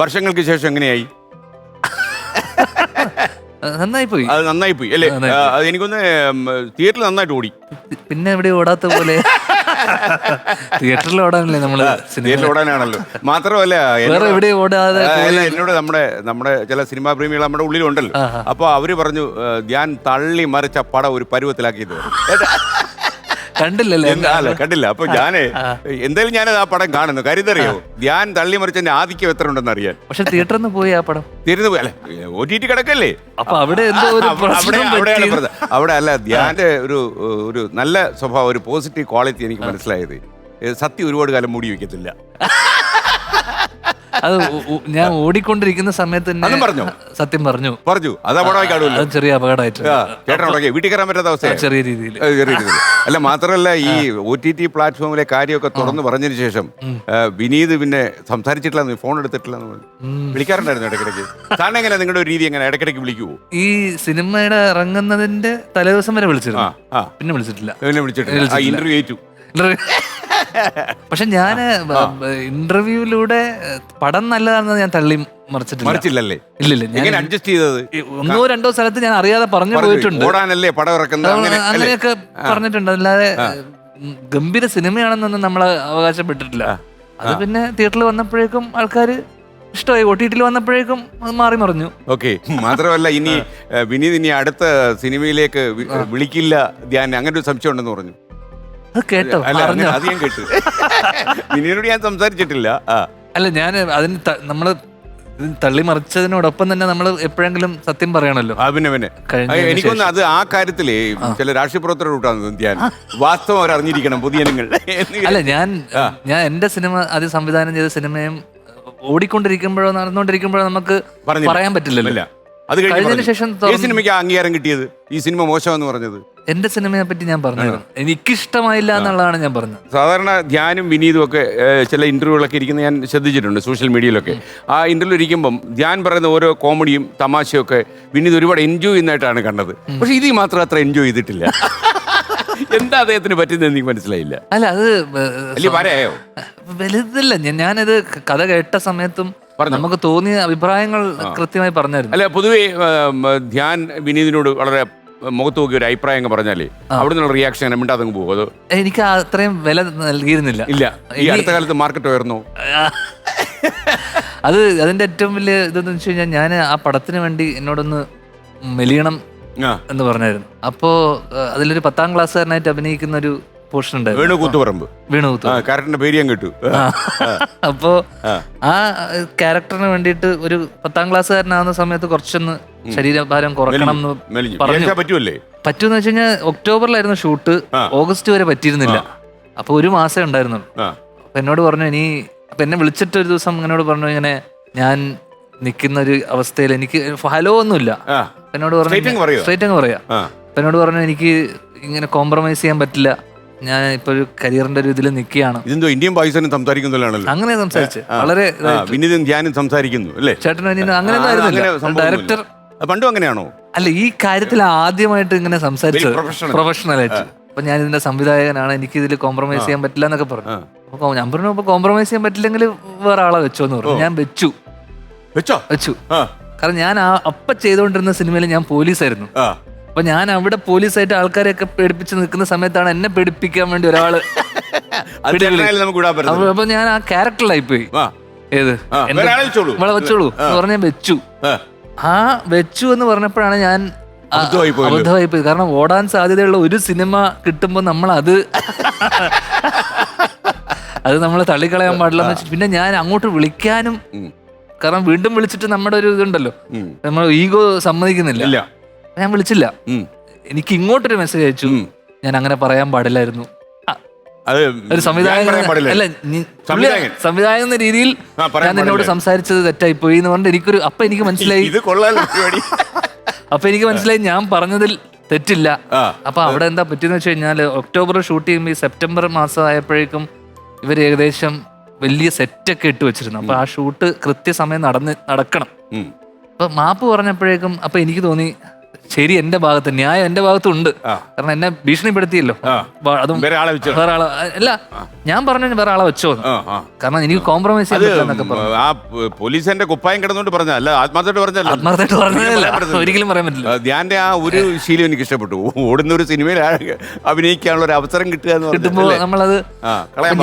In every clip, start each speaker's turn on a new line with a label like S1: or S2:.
S1: വർഷങ്ങൾക്ക് ശേഷം എങ്ങനെയായി?
S2: നന്നായി പോയി.
S1: അത് നന്നായി പോയി. അല്ലേ?
S2: നന്നായി
S1: ആ, അത് എനിക്കൊന്ന് തിയേറ്ററിൽ നന്നായിട്ട് ഓടി.
S2: പിന്നെ എവിടെ ഓടാത്ത പോലെ? തിയേറ്ററിൽ ഓടാനല്ലേ നമ്മൾ സിനിമ
S1: തിയേറ്ററിൽ ഓടാനാണല്ലോ. മാത്രമല്ല
S2: വേറെ
S1: എന്നോട്
S2: ഓടാതെ
S1: ആ, അല്ല, എന്നോട് നമ്മുടെ നമ്മുടെ ചില സിനിമാ പ്രേമികൾ നമ്മുടെ ഉള്ളിലുണ്ടല്ലോ.
S2: ആഹാ.
S1: അപ്പൊ അവർ പറഞ്ഞു ഏ, ഞാൻ തള്ളി മറിച്ച പടം ഒരു പരുവത്തിലാക്കിയത്.
S2: കണ്ടില്ലല്ലേ
S1: അല്ല കണ്ടില്ല. അപ്പൊ ഞാനേ എന്തായാലും ഞാനത് ആ പടം കാണുന്നു. കരുതറിയോ? ഞാൻ തള്ളി മറിച്ചതിന്റെ ആധിക്യം എത്ര ഉണ്ടെന്ന് അറിയാൻ
S2: പക്ഷെ തിയേറ്ററിൽ നിന്ന് പോയി ആ പടം.
S1: തിരുന്ന് പോയി. അല്ലെ ഒ ടി ടി കിടക്കല്ലേ?
S2: അപ്പൊ അവിടെ എന്തോ ഒരു
S1: അവിടെ അവിടെയാണ് അവിടെ അല്ല ധ്യാന്റെ ഒരു ഒരു നല്ല സ്വഭാവം ഒരു പോസിറ്റീവ് ക്വാളിറ്റി എനിക്ക് മനസ്സിലായത്. സത്യം ഒരുപാട് കാലം മൂടി വെക്കത്തില്ല
S2: അത് ഞാൻ ഓടിക്കൊണ്ടിരിക്കുന്ന സമയത്ത് തന്നെ
S1: അതും പറഞ്ഞോ?
S2: സത്യം പറഞ്ഞു.
S1: പറഞ്ഞു. അത് അപകടമായി കാണുമല്ലോ.
S2: അത് ചെറിയ അപകടമായിട്ട്
S1: ആ, ചേട്ടൻ ഉടക്കി വീട്ടിൽ കയറാൻ പറ്റാത്ത അവസ്ഥ
S2: ചെറിയ രീതിയിൽ.
S1: അത് ചെറിയ രീതിയിൽ. അല്ല മാത്രമല്ല ഈ ഒ ടി ടി പ്ലാറ്റ്ഫോമിലെ കാര്യമൊക്കെ തുറന്ന് പറഞ്ഞതിന് ശേഷം ആ, വിനീത് പിന്നെ സംസാരിച്ചിട്ടില്ല ഫോൺ എടുത്തിട്ടില്ല എന്ന് പറഞ്ഞു വിളിക്കാറുണ്ടായിരുന്നു ഇടയ്ക്കിടയ്ക്ക്. സാറിന് എങ്ങനെ നിങ്ങളുടെ ഒരു രീതി എങ്ങനെ ഇടയ്ക്കിടയ്ക്ക് വിളിക്കുവോ?
S2: ഈ സിനിമയുടെ ഇറങ്ങുന്നതിന്റെ തലേദിവസം വരെ
S1: ആ
S2: വിളിച്ചിരുന്നു.
S1: ആ
S2: പിന്നെ വിളിച്ചിട്ടില്ല.
S1: പിന്നെ വിളിച്ചിട്ടില്ല. ആ
S2: വിളിച്ചിട്ടില്ല.
S1: ഇന്റർവ്യൂ ഏറ്റു.
S2: പക്ഷെ ഞാൻ ഇന്റർവ്യൂവിലൂടെ പടം നല്ലതാണെന്ന് ഞാൻ തള്ളി
S1: മറിച്ചിട്ടില്ലല്ലേ
S2: ഇല്ലില്ല ഞാൻ
S1: അഡ്ജസ്റ്റ് ചെയ്തത്?
S2: ഒന്നോ രണ്ടോ സ്ഥലത്ത് ഞാൻ അറിയാതെ പറഞ്ഞു പോയിട്ടുണ്ട്.
S1: ഓടാനല്ലേ പടം ഇറക്കുന്നത്? അങ്ങനെ അല്ലേ?
S2: അങ്ങനെയൊക്കെ പറഞ്ഞിട്ടുണ്ട്. അല്ലാതെ ഗംഭീര സിനിമയാണെന്നൊന്നും നമ്മൾ അവകാശപ്പെട്ടിട്ടില്ല. അത് പിന്നെ തിയേറ്ററിൽ വന്നപ്പോഴേക്കും ആൾക്കാര് ഇഷ്ടമായി. ഒ ടി ടിയിൽ വന്നപ്പോഴേക്കും അത് മാറി മറിഞ്ഞു.
S1: ഓക്കെ. മാത്രമല്ല ഇനി വിനീത് ഇനി അടുത്ത സിനിമയിലേക്ക് വിളിക്കില്ല ധ്യാൻ. അങ്ങനെ ഒരു സംശയം ഉണ്ടെന്ന് പറഞ്ഞു.
S2: അത് കേട്ടോ
S1: അല്ല
S2: അറിഞ്ഞോ
S1: അത് ഞാൻ കേട്ടു. വിനീതിനോട് ഞാൻ സംസാരിച്ചിട്ടില്ല. ആ.
S2: അല്ല ഞാൻ അതിന് ത- നമ്മൾ തള്ളി മറിച്ചതിനോടൊപ്പം തന്നെ നമ്മൾ എപ്പോഴെങ്കിലും സത്യം പറയണല്ലോ
S1: ആ പിന്നെ പിന്നെ.
S2: കഴിഞ്ഞതിന്
S1: ആ, എനിക്കൊന്ന് അത് ആ കാര്യത്തിൽ ചില രാഷ്ട്രീയ പ്രവർത്തകരുടെ കൂട്ടാണ് ധ്യാൻ വാസ്തവം അവർ അറിഞ്ഞിരിക്കണം പൊതുജനങ്ങൾ എന്ന്
S2: അല്ല ഞാൻ ഞാൻ എന്റെ സിനിമ അത് സംവിധാനം ചെയ്ത സിനിമയും ഓടിക്കൊണ്ടിരിക്കുമ്പോഴോ നടന്നുകൊണ്ടിരിക്കുമ്പോഴോ നമുക്ക്
S1: പറഞ്ഞില്ല.
S2: പറയാൻ പറ്റില്ലല്ലോ.
S1: ഇല്ല. അത് കഴിഞ്ഞ്
S2: കഴിഞ്ഞതിന്. ശേഷം
S1: ഈ
S2: തുറന്ന്
S1: സിനിമയ്ക്ക് ആ അംഗീകാരം കിട്ടിയത്? ഈ സിനിമ മോശമെന്ന് പറഞ്ഞത്?
S2: എന്റെ സിനിമയെ പറ്റി ഞാൻ പറഞ്ഞു എനിക്കിഷ്ടമായില്ല എന്നുള്ളതാണ് ഞാൻ പറഞ്ഞത്.
S1: സാധാരണ ധ്യാനും വിനീതും ഒക്കെ ഏഹ്, ചില ഇന്റർവ്യൂകളൊക്കെ ഇരിക്കുന്ന ഞാൻ ശ്രദ്ധിച്ചിട്ടുണ്ട് സോഷ്യൽ മീഡിയയിലൊക്കെ. ആ ഇന്റർവ്യൂ ഇരിക്കുമ്പം ധ്യാൻ പറയുന്ന ഓരോ കോമഡിയും തമാശയും ഒക്കെ വിനീത് ഒരുപാട് എൻജോയ് ചെയ്യുന്നതായിട്ടാണ് കണ്ടത്. പക്ഷെ ഇതിൽ മാത്രം അത്ര എൻജോയ് ചെയ്തിട്ടില്ല. എന്താ അദ്ദേഹത്തിന് പറ്റുന്നത് എനിക്ക് മനസ്സിലായില്ല.
S2: അല്ല അത്
S1: വലിയ വരയോ
S2: വലുതല്ല ഞാൻ- ഞാനിത് കഥ കേട്ട സമയത്തും
S1: പറഞ്ഞോ.
S2: നമുക്ക് തോന്നിയ അഭിപ്രായങ്ങൾ കൃത്യമായി പറഞ്ഞായിരുന്നു.
S1: അല്ല പൊതുവേ ധ്യാൻ വിനീതിനോട് വളരെ മുഖത്ത് നോക്കി ഒരു അഭിപ്രായം അങ്ങ് പറഞ്ഞാലേ അവിടെ നിന്നുള്ള റിയാക്ഷൻ അങ്ങനെ മിണ്ടാതങ്ങ് പോകും. അത്
S2: എനിക്ക് അത്രയും വില നൽകിയിരുന്നില്ല.
S1: ഇല്ല. ഈ അടുത്ത കാലത്ത് മാർക്കറ്റ് ഉയർന്നു.
S2: അത് അതിന്റെ ഏറ്റവും വലിയ ഇതെന്ന് വെച്ച് കഴിഞ്ഞാൽ ഞാൻ ആ പടത്തിന് വേണ്ടി എന്നോടൊന്ന് മെലിയണം എന്ന് പറഞ്ഞായിരുന്നു. അപ്പോ അതിലൊരു പത്താം ക്ലാസ്സുകാരനായിട്ട് അഭിനയിക്കുന്ന ഒരു പോർഷൻ ഉണ്ടായിരുന്നു.
S1: വേണു കൂത്തുപറമ്പ്.
S2: വീണു
S1: കാരറ്റിന്റെ പേര് ഞാൻ കേട്ടു.
S2: അപ്പോ
S1: ആ.
S2: ആ ക്യാരക്ടറിന് വേണ്ടിയിട്ട് ഒരു പത്താം ക്ലാസ്സുകാരനാകുന്ന സമയത്ത് കുറച്ചൊന്ന് ശരീരഭാരം കുറക്കണം എന്ന് പറഞ്ഞു.
S1: പറ്റൂല്ലേ പറ്റുമല്ലേ
S2: പറ്റൂന്ന് വെച്ച് കഴിഞ്ഞാൽ ഒക്ടോബറിലായിരുന്നു ഷൂട്ട്. ഓഗസ്റ്റ് വരെ പറ്റിയിരുന്നില്ല. അപ്പൊ ഒരു മാസേ
S1: ഉണ്ടായിരുന്നു.
S2: അപ്പൊ എന്നോട് പറഞ്ഞു ഇനി അപ്പൊ എന്നെ വിളിച്ചിട്ട് ഒരു ദിവസം എന്നോട് പറഞ്ഞു ഇങ്ങനെ ഞാൻ നിൽക്കുന്ന ഒരു അവസ്ഥയിൽ എനിക്ക് ഹലോ ഒന്നുമില്ല. എന്നോട്
S1: പറഞ്ഞു?
S2: സ്ട്രേറ്റ് അങ്ങ് പറയാ. അപ്പൊ എന്നോട് പറഞ്ഞു എനിക്ക് ഇങ്ങനെ കോംപ്രമൈസ് ചെയ്യാൻ പറ്റില്ല. ഞാൻ ഇപ്പൊ ഒരു കരിയറിന്റെ ഒരു ഇതിൽ നിൽക്കുകയാണ്.
S1: ഇതെന്തോ പാകിസ്ഥാനും സംസാരിക്കുന്നതിലാണല്ലോ
S2: അങ്ങനെ സംസാരിച്ച്. വളരെ
S1: വിനീതും ധ്യാനും സംസാരിക്കുന്നു അല്ലേ?
S2: ചേട്ടൻ അങ്ങനെ. ഡയറക്ടർ
S1: പണ്ടും അങ്ങനെയാണോ?
S2: അല്ല ഈ കാര്യത്തിൽ ആദ്യമായിട്ട് ഇങ്ങനെ
S1: സംസാരിച്ചു professional.
S2: പ്രൊഫഷണൽ ആയിട്ട്. അപ്പൊ ഞാൻ ഇതിന്റെ സംവിധായകനാണ് എനിക്ക് ഇതിൽ കോംപ്രമൈസ് ചെയ്യാൻ പറ്റില്ല എന്നൊക്കെ പറഞ്ഞു. അപ്പൊ ഞാൻ പറഞ്ഞു അപ്പൊ കോംപ്രമൈസ് ചെയ്യാൻ പറ്റില്ലെങ്കിൽ വേറെ ആളെ വെച്ചോ എന്ന് പറഞ്ഞു. ഞാൻ വെച്ചു.
S1: വെച്ചോ?
S2: വെച്ചു.
S1: ആ.
S2: കാരണം ഞാൻ ആ അപ്പ ചെയ്തുകൊണ്ടിരുന്ന സിനിമയിൽ ഞാൻ പോലീസായിരുന്നു.
S1: ആ.
S2: അപ്പൊ ഞാൻ അവിടെ പോലീസായിട്ട് ആൾക്കാരെയൊക്കെ പേടിപ്പിച്ച് നിൽക്കുന്ന സമയത്താണ് എന്നെ പേടിപ്പിക്കാൻ വേണ്ടി ഒരാൾ
S1: അത് ചേട്ടനായാലും നമുക്ക് വിടാൻ
S2: അപ്പൊ അപ്പൊ ഞാൻ ആ ക്യാരക്ടറിലായി പോയി
S1: ആ.
S2: ഏത്?
S1: ആ,
S2: എന്റെ-
S1: വേറെ ആളെ വെച്ചോളൂ.
S2: എന്ന് പറഞ്ഞ വെച്ചു.
S1: ആ,
S2: ആ വെച്ചു എന്ന് പറഞ്ഞപ്പോഴാണ് ഞാൻ
S1: അബദ്ധമായി
S2: പോയി കാരണം ഓടാൻ സാധ്യതയുള്ള ഒരു സിനിമ കിട്ടുമ്പോൾ നമ്മൾ അത് അത് നമ്മൾ തള്ളിക്കളയാൻ പാടില്ല പിന്നെ ഞാൻ അങ്ങോട്ട് വിളിക്കാനും കാരണം വീണ്ടും വിളിച്ചിട്ട് നമ്മുടെ ഒരു ഇതുണ്ടല്ലോ. നമ്മൾ ഈഗോ സമ്മതിക്കുന്നില്ല. ഞാൻ വിളിച്ചില്ല. എനിക്ക് ഇങ്ങോട്ടൊരു മെസ്സേജ് അയച്ചു. ഞാൻ അങ്ങനെ പറയാൻ പാടില്ലായിരുന്നു.
S1: അത്
S2: ഒരു
S1: ഞാൻ
S2: സംവിധായകൻ
S1: പാടില്ല.
S2: അല്ല നീ-
S1: സംവിധായകൻ.
S2: സംവിധായകൻ എന്ന രീതിയിൽ
S1: ആ, പറയാൻ
S2: ഞാൻ നിന്നോട്
S1: പാടില്ല.
S2: സംസാരിച്ചത് തെറ്റായി പോയി എന്ന് പറഞ്ഞിട്ട് എനിക്കൊരു അപ്പൊ എനിക്ക് മനസ്സിലായി
S1: ഇത് കൊള്ളാലോ പരിപാടി
S2: അപ്പൊ എനിക്ക് മനസ്സിലായി ഞാൻ പറഞ്ഞതിൽ തെറ്റില്ല
S1: ആ
S2: അപ്പൊ അവിടെ എന്താ പറ്റിയെന്ന് വെച്ച് കഴിഞ്ഞാൽ ഒക്ടോബർ ഷൂട്ട് ചെയ്യുമ്പോൾ ഈ സെപ്റ്റംബർ മാസം ആയപ്പോഴേക്കും ഇവർ ഏകദേശം വലിയ സെറ്റൊക്കെ ഇട്ട് വെച്ചിരുന്നു അപ്പൊ ആ ഷൂട്ട് കൃത്യസമയം നടന്ന് നടക്കണം
S1: ഉം.
S2: അപ്പൊ മാപ്പ് പറഞ്ഞപ്പോഴേക്കും അപ്പൊ എനിക്ക് തോന്നി ശരി എന്റെ ഭാഗത്ത് ന്യായം എന്റെ ഭാഗത്തുണ്ട്. കാരണം എന്നെ ഭീഷണിപ്പെടുത്തിയല്ലോ. അതും
S1: വേറെ ആളെ വെച്ചോ?
S2: വേറെ ആളെ അല്ല ഞാൻ പറഞ്ഞു വേറെ ആളെ വെച്ചോ കാരണം എനിക്ക് കോംപ്രമൈസ്
S1: ആ പോലീസ് എന്റെ കുപ്പായം കിടന്നുകൊണ്ട് പറഞ്ഞ അല്ല ആത്മാർത്ഥമായിട്ട് പറഞ്ഞല്ല
S2: ആത്മാർത്ഥമായിട്ട് പറഞ്ഞതല്ല. ഒരിക്കലും പറയാൻ പറ്റില്ല.
S1: ധ്യാന്റെ ആ ഒരു ശീലം എനിക്ക് ഇഷ്ടപ്പെട്ടു. ഓടുന്ന ഒരു സിനിമയിൽ അഭിനയിക്കാനുള്ള ഒരു അവസരം കിട്ടുക എന്ന്
S2: കിട്ടുമ്പോ
S1: പറഞ്ഞാൽ
S2: നമ്മളത്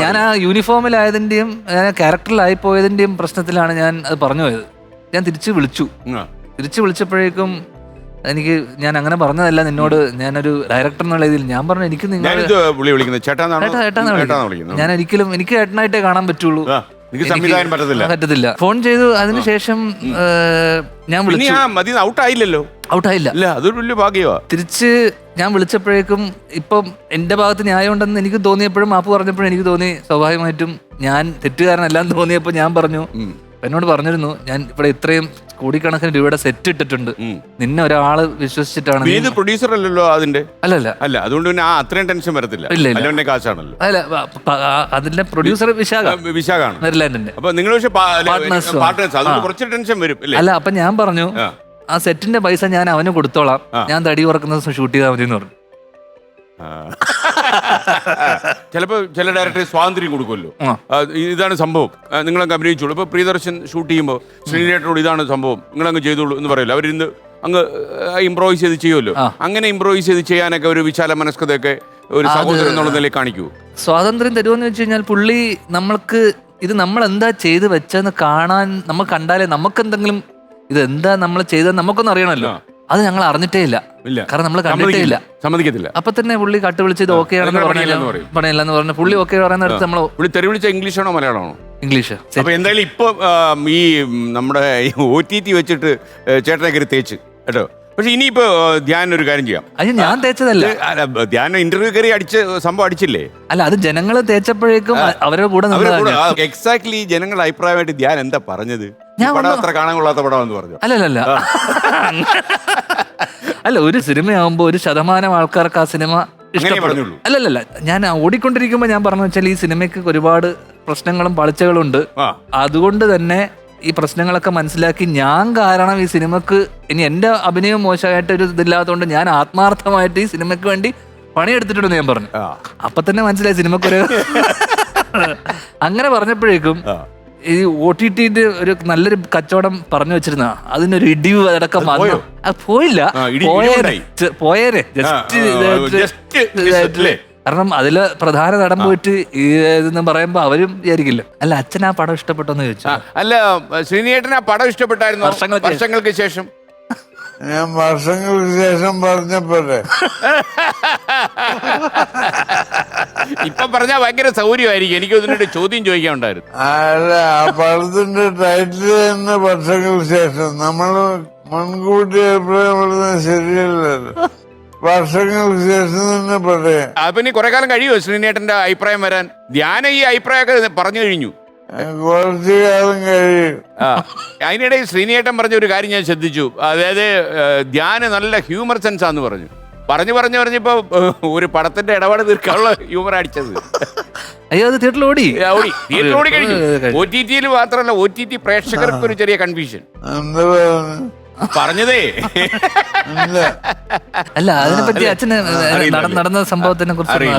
S2: ഞാൻ ആ യൂണിഫോമിലായതിന്റെയും ഞാൻ ക്യാരക്ടറിലായി പോയതിന്റെയും പ്രശ്നത്തിലാണ് ഞാൻ അത് പറഞ്ഞു പോയത്. ഞാൻ തിരിച്ചു വിളിച്ചു. തിരിച്ചു വിളിച്ചപ്പോഴേക്കും എനിക്ക് ഞാൻ അങ്ങനെ പറഞ്ഞതല്ല നിന്നോട്. ഞാനൊരു ഡയറക്ടർ എന്നുള്ള ഇതിൽ ഞാൻ പറഞ്ഞു എനിക്ക് നിങ്ങൾ
S1: ഞാനിത് വിളി വിളിക്കുന്നത് ചേട്ടാന്നാണോ?
S2: ഏട്ടാ ഏട്ടാന്ന്
S1: ഏട്ടാന്ന്
S2: വിളിക്കുന്നത്
S1: വിളിക്കുന്നത്.
S2: ഞാൻ ഒരിക്കലും എനിക്ക് ഏട്ടനായിട്ടേ കാണാൻ പറ്റുള്ളൂ.
S1: ആ, എനിക്ക് സംവിധാനം പറ്റത്തില്ല.
S2: പറ്റത്തില്ല. ഫോൺ ചെയ്തു അതിനുശേഷം ഞാൻ
S1: ഇനി
S2: വിളിച്ചു.
S1: ആ മതി ഔട്ടായില്ലല്ലോ.
S2: ഔട്ടായില്ല.
S1: ഇല്ല അതൊരു വലിയ ഭാഗ്യമാ
S2: തിരിച്ച് ഞാൻ വിളിച്ചപ്പോഴേക്കും ഇപ്പം എന്റെ ഭാഗത്ത് ന്യായമുണ്ടെന്ന് എനിക്ക് തോന്നിയപ്പോഴും മാപ്പ് പറഞ്ഞപ്പോഴും എനിക്ക് തോന്നി സ്വാഭാവികമായിട്ടും ഞാൻ തെറ്റുകാരനല്ലാന്ന് തോന്നിയപ്പോൾ ഞാൻ പറഞ്ഞു. എന്നോട് പറഞ്ഞിരുന്നു ഞാൻ ഇവിടെ ഇത്രയും കോടിക്കണക്കിന് രൂപയുടെ സെറ്റ് ഇട്ടിട്ടുണ്ട് നിന്നെ ഒരാൾ വിശ്വസിച്ചിട്ടാണ് നീ-
S1: വിനീത് പ്രൊഡ്യൂസർ അല്ലല്ലോ അതിന്റെ
S2: അല്ലല്ല
S1: അല്ല അതുകൊണ്ട് പിന്നെ ആ അത്രയും ടെൻഷൻ വരത്തില്ല
S2: ഇല്ല, ഇല്ല.
S1: അല്ലവന്റെ കാശാണല്ലോ
S2: അല്ല പ- പ- ആ, അതിന്റെ പ്രൊഡ്യൂസർ വിശാഖ
S1: വിശാഖാണ്
S2: നെതർലാൻഡിന്റെ
S1: അപ്പൊ നിങ്ങൾ പക്ഷെ
S2: Partners ആ.
S1: പാർട്ട്നേഴ്സ് അതുകൊണ്ട്
S2: ആ.
S1: കുറച്ച് ടെൻഷൻ വരും അല്ലേ
S2: അല്ല അപ്പൊ ഞാൻ പറഞ്ഞു
S1: ആ.
S2: ആ സെറ്റിന്റെ പൈസ ഞാൻ അവന് കൊടുത്തോളാം
S1: ആ.
S2: ഞാൻ തടി ഉറക്കുന്ന ദിവസം ഷൂട്ട് ചെയ്താൽ മതി എന്ന് പറഞ്ഞു
S1: ആ. ചിലപ്പോ ചില ഡയറക്ടർ സ്വാതന്ത്ര്യം കൊടുക്കുമല്ലോ.
S2: ആ.
S1: ഇതാണ് സംഭവം. ആ, നിങ്ങളങ്ങ് അഭിനയിച്ചോളൂ. ഇപ്പൊ പ്രിയദർശൻ ഷൂട്ട് ചെയ്യുമ്പോൾ ശ്രീനേട്ടനോട് ഇതാണ് സംഭവം. നിങ്ങളങ്ങ് ചെയ്തോളൂ എന്ന് പറയല്ലോ. അവരിന്ന് അങ്ങ് ഇംപ്രോവൈസ് ചെയ്ത് ചെയ്യുമല്ലോ. അങ്ങനെ ഇംപ്രോവൈസ് ചെയ്ത് ചെയ്യാനൊക്കെ ഒരു വിശാല മനസ്കതയൊക്കെ ഒരു സഹോദരൻ എന്നുള്ള നിലയിൽ കാണിക്കൂ.
S2: സ്വാതന്ത്ര്യം തരുമെന്ന് വെച്ച് കഴിഞ്ഞാൽ പുള്ളി നമ്മൾക്ക് ഇത് നമ്മൾ എന്താ ചെയ്ത് വെച്ചെന്ന് കാണാൻ നമ്മൾ കണ്ടാലേ നമുക്ക് എന്തെങ്കിലും ഇത് എന്താ നമ്മൾ ചെയ്തത് നമുക്കൊന്നും അറിയണമല്ലോ. അത് ഞങ്ങൾ അറിഞ്ഞിട്ടേ ഇല്ല.
S1: ഇല്ല.
S2: കാരണം നമ്മൾ കണ്ടിട്ടേ ഇല്ല.
S1: സമ്മതിക്കത്തില്ല.
S2: അപ്പൊ തന്നെ പുള്ളി കട്ട് വിളിച്ച് ഇത് ഓക്കെ ആണെന്ന് നിങ്ങൾ
S1: പണിയില്ലെന്ന് പറയും.
S2: പണിയില്ലെന്ന് പറഞ്ഞു പുള്ളി ഓക്കെ പറയുന്നിടത്ത് നമ്മൾ
S1: പുള്ളി തെറി വിളിച്ച ഇംഗ്ലീഷാണോ മലയാളമാണോ?
S2: ഇംഗ്ലീഷ്.
S1: അപ്പൊ എന്തായാലും ഇപ്പൊ ആ, ഈ ഉം, നമ്മുടെ ഒ ടി ടി വെച്ചിട്ട് ഏ, ചേട്ടനെ കയറി തേച്ച് കേട്ടോ? പക്ഷെ ഇനിയിപ്പോ ധ്യാനം ഒരു കാര്യം ചെയ്യാം.
S2: അത് ഞാൻ തേച്ചതല്ല.
S1: അല്ല, ധ്യാൻ ഇന്റർവ്യൂ കയറി അടിച്ച് സംഭവം അടിച്ചില്ലേ?
S2: അല്ല അത് ജനങ്ങൾ തേച്ചപ്പോഴേക്കും അവരുടെ കൂടെ
S1: അവരെ എക്സാക്ട്ലി ജനങ്ങളുടെ അഭിപ്രായമായിട്ട് ധ്യാൻ എന്താ പറഞ്ഞത്?
S2: ഞാൻ
S1: പടം
S2: വന്നു-
S1: അത്ര കാണാൻ കൊള്ളാത്ത പടമാണെന്ന് പറഞ്ഞു?
S2: അല്ലല്ല അല്ല ഒരു സിനിമയാകുമ്പോ ഒരു ശതമാനം ആൾക്കാർക്ക് ആ സിനിമ. അല്ലല്ല ഞാൻ ഓടിക്കൊണ്ടിരിക്കുമ്പോ ഞാൻ പറഞ്ഞു വെച്ചാൽ ഈ സിനിമയ്ക്ക് ഒരുപാട് പ്രശ്നങ്ങളും പളിച്ചകളും ഉണ്ട് അതുകൊണ്ട് തന്നെ ഈ പ്രശ്നങ്ങളൊക്കെ മനസ്സിലാക്കി ഞാൻ കാരണം ഈ സിനിമക്ക് ഇനി എന്റെ അഭിനയം മോശമായിട്ട് ഒരു ഇതില്ലാത്തതുകൊണ്ട് ഞാൻ ആത്മാർത്ഥമായിട്ട് ഈ സിനിമയ്ക്ക് വേണ്ടി പണിയെടുത്തിട്ടുണ്ടെന്ന് ഞാൻ പറഞ്ഞു. അപ്പൊ തന്നെ മനസ്സിലായി സിനിമക്കൊരു അങ്ങനെ പറഞ്ഞപ്പോഴേക്കും. ഈ ഒ ടി ടിന്റെ ഒരു നല്ലൊരു കച്ചവടം പറഞ്ഞു വെച്ചിരുന്ന അതിനൊരു ഇടിവ് അടക്കം വന്നു. അത് പോയില്ല.
S1: പോയേരെ
S2: ജസ്റ്റ്? കാരണം അതിൽ പ്രധാന നടൻ പോയിട്ട് ഈ ഇതെന്ന് പറയുമ്പോ അവരും വിചാരിക്കില്ല. അല്ല അച്ഛൻ ആ പടം ഇഷ്ടപ്പെട്ടെന്ന് ചോദിച്ചു.
S1: അല്ല ശ്രീനിയേട്ടൻ ആ പടം ഇഷ്ടപ്പെട്ടായിരുന്നു?
S2: വർഷങ്ങൾക്ക് ശേഷം.
S1: വർഷങ്ങൾക്ക് ശേഷം.
S3: ഞാൻ വർഷങ്ങൾക്ക് ശേഷം പറഞ്ഞപ്പോഴേ.
S1: ഇപ്പൊ പറഞ്ഞാൽ ഭയങ്കര സൗകര്യമായിരിക്കും. എനിക്ക് ഇതിനൊരു ചോദ്യം ചോദിക്കാൻ ഉണ്ടായിരുന്നു
S3: അല്ല ആ പടത്തിന്റെ ടൈറ്റിൽ തന്നെ വർഷങ്ങൾക്ക് ശേഷം. നമ്മൾ മുൻകൂട്ടി അഭിപ്രായപ്പെടുന്നത് ശരിയല്ലല്ലോ. വർഷങ്ങൾക്ക് ശേഷം തന്നെ പറയാം.
S1: അപ്പൊ ഇനി കുറെ കാലം കഴിയുമോ ശ്രീനേട്ടന്റെ അഭിപ്രായം വരാൻ? ഞാൻ ഈ അഭിപ്രായമൊക്കെ പറഞ്ഞു കഴിഞ്ഞു.
S3: കുറച്ചു കാലം കഴിയും.
S1: ആ അതിനിടയിൽ ശ്രീനിയേട്ടൻ പറഞ്ഞ ഒരു കാര്യം ഞാൻ ശ്രദ്ധിച്ചു. അതായത് ഏഹ്, ധ്യാന് നല്ല ഹ്യൂമർ സെൻസ് ആന്ന് പറഞ്ഞു. പറഞ്ഞു പറഞ്ഞു പറഞ്ഞപ്പോ ഒരു പടത്തിന്റെ ഇടപാട് തീർക്കാനുള്ള ഹ്യൂമർ അടിച്ചത്.
S2: അയ്യോ അത് തിയേറ്ററിൽ ഓടി.
S1: ഓടി. തിയേറ്ററിൽ ഓടി കഴിഞ്ഞു. ഒ ടി ടിയിൽ മാത്രമല്ല ഒ ടി ടി പ്രേക്ഷകർക്ക് ഒരു ചെറിയ കൺഫ്യൂഷൻ
S3: പറഞ്ഞു
S1: പറഞ്ഞതേ.
S2: അല്ല അതിനെപ്പറ്റി അച്ഛന് നട- നടന്ന സംഭവത്തിനെ കുറിച്ച്. അറിയില്ല.